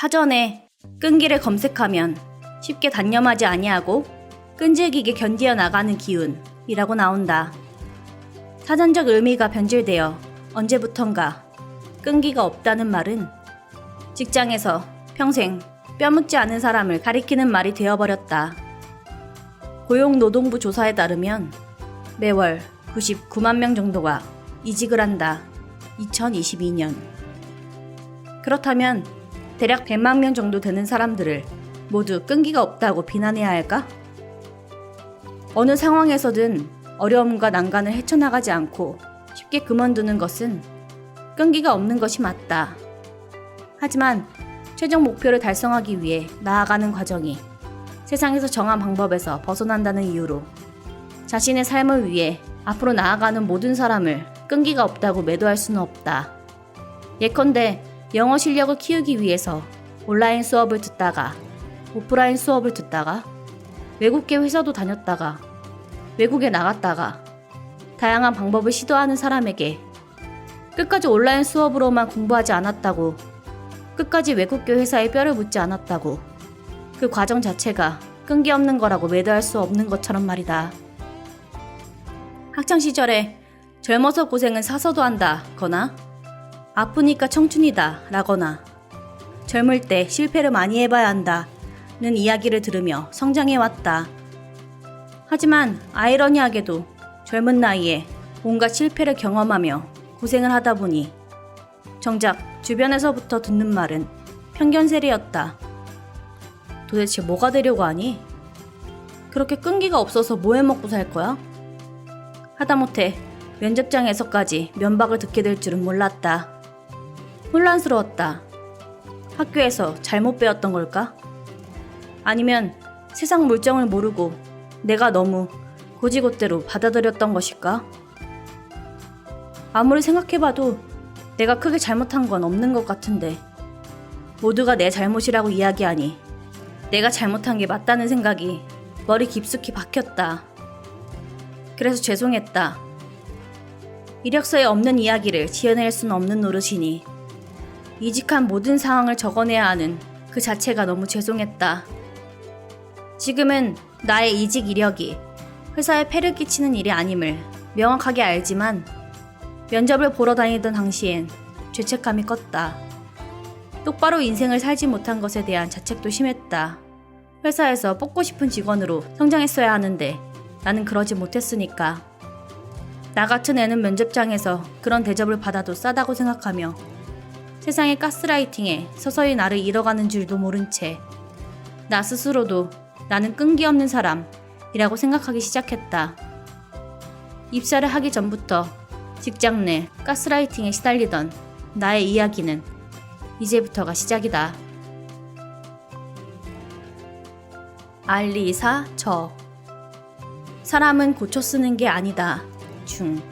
사전에 끈기를 검색하면 쉽게 단념하지 아니하고 끈질기게 견디어 나가는 기운이라고 나온다. 사전적 의미가 변질되어 언제부턴가 끈기가 없다는 말은 직장에서 평생 뼈묻지 않은 사람을 가리키는 말이 되어버렸다. 고용노동부 조사에 따르면 매월 99만 명 정도가 이직을 한다. 2022년. 그렇다면 대략 100만 명 정도 되는 사람들을 모두 끈기가 없다고 비난해야 할까? 어느 상황에서든 어려움과 난간을 헤쳐나가지 않고 쉽게 그만두는 것은 끈기가 없는 것이 맞다. 하지만 최종 목표를 달성하기 위해 나아가는 과정이 세상에서 정한 방법에서 벗어난다는 이유로 자신의 삶을 위해 앞으로 나아가는 모든 사람을 끈기가 없다고 매도할 수는 없다. 예컨대 영어 실력을 키우기 위해서 온라인 수업을 듣다가 오프라인 수업을 듣다가 외국계 회사도 다녔다가 외국에 나갔다가 다양한 방법을 시도하는 사람에게 끝까지 온라인 수업으로만 공부하지 않았다고 끝까지 외국계 회사에 뼈를 묻지 않았다고 그 과정 자체가 끈기 없는 거라고 매도할 수 없는 것처럼 말이다. 학창 시절에 젊어서 고생은 사서도 한다 거나 아프니까 청춘이다 라거나 젊을 때 실패를 많이 해봐야 한다는 이야기를 들으며 성장해왔다. 하지만 아이러니하게도 젊은 나이에 온갖 실패를 경험하며 고생을 하다 보니 정작 주변에서부터 듣는 말은 편견세례였다. 도대체 뭐가 되려고 하니? 그렇게 끈기가 없어서 뭐 해먹고 살 거야? 하다못해 면접장에서까지 면박을 듣게 될 줄은 몰랐다. 혼란스러웠다. 학교에서 잘못 배웠던 걸까? 아니면 세상 물정을 모르고 내가 너무 고지곳대로 받아들였던 것일까? 아무리 생각해봐도 내가 크게 잘못한 건 없는 것 같은데 모두가 내 잘못이라고 이야기하니 내가 잘못한 게 맞다는 생각이 머리 깊숙이 박혔다. 그래서 죄송했다. 이력서에 없는 이야기를 지어낼 수는 없는 노릇이니 이직한 모든 상황을 적어내야 하는 그 자체가 너무 죄송했다. 지금은 나의 이직 이력이 회사에 폐를 끼치는 일이 아님을 명확하게 알지만 면접을 보러 다니던 당시엔 죄책감이 컸다. 똑바로 인생을 살지 못한 것에 대한 자책도 심했다. 회사에서 뽑고 싶은 직원으로 성장했어야 하는데 나는 그러지 못했으니까. 나 같은 애는 면접장에서 그런 대접을 받아도 싸다고 생각하며 세상의 가스라이팅에 서서히 나를 잃어가는 줄도 모른 채 나 스스로도 나는 끈기 없는 사람이라고 생각하기 시작했다. 입사를 하기 전부터 직장 내 가스라이팅에 시달리던 나의 이야기는 이제부터가 시작이다. 알리사 저 사람은 고쳐 쓰는 게 아니다. 중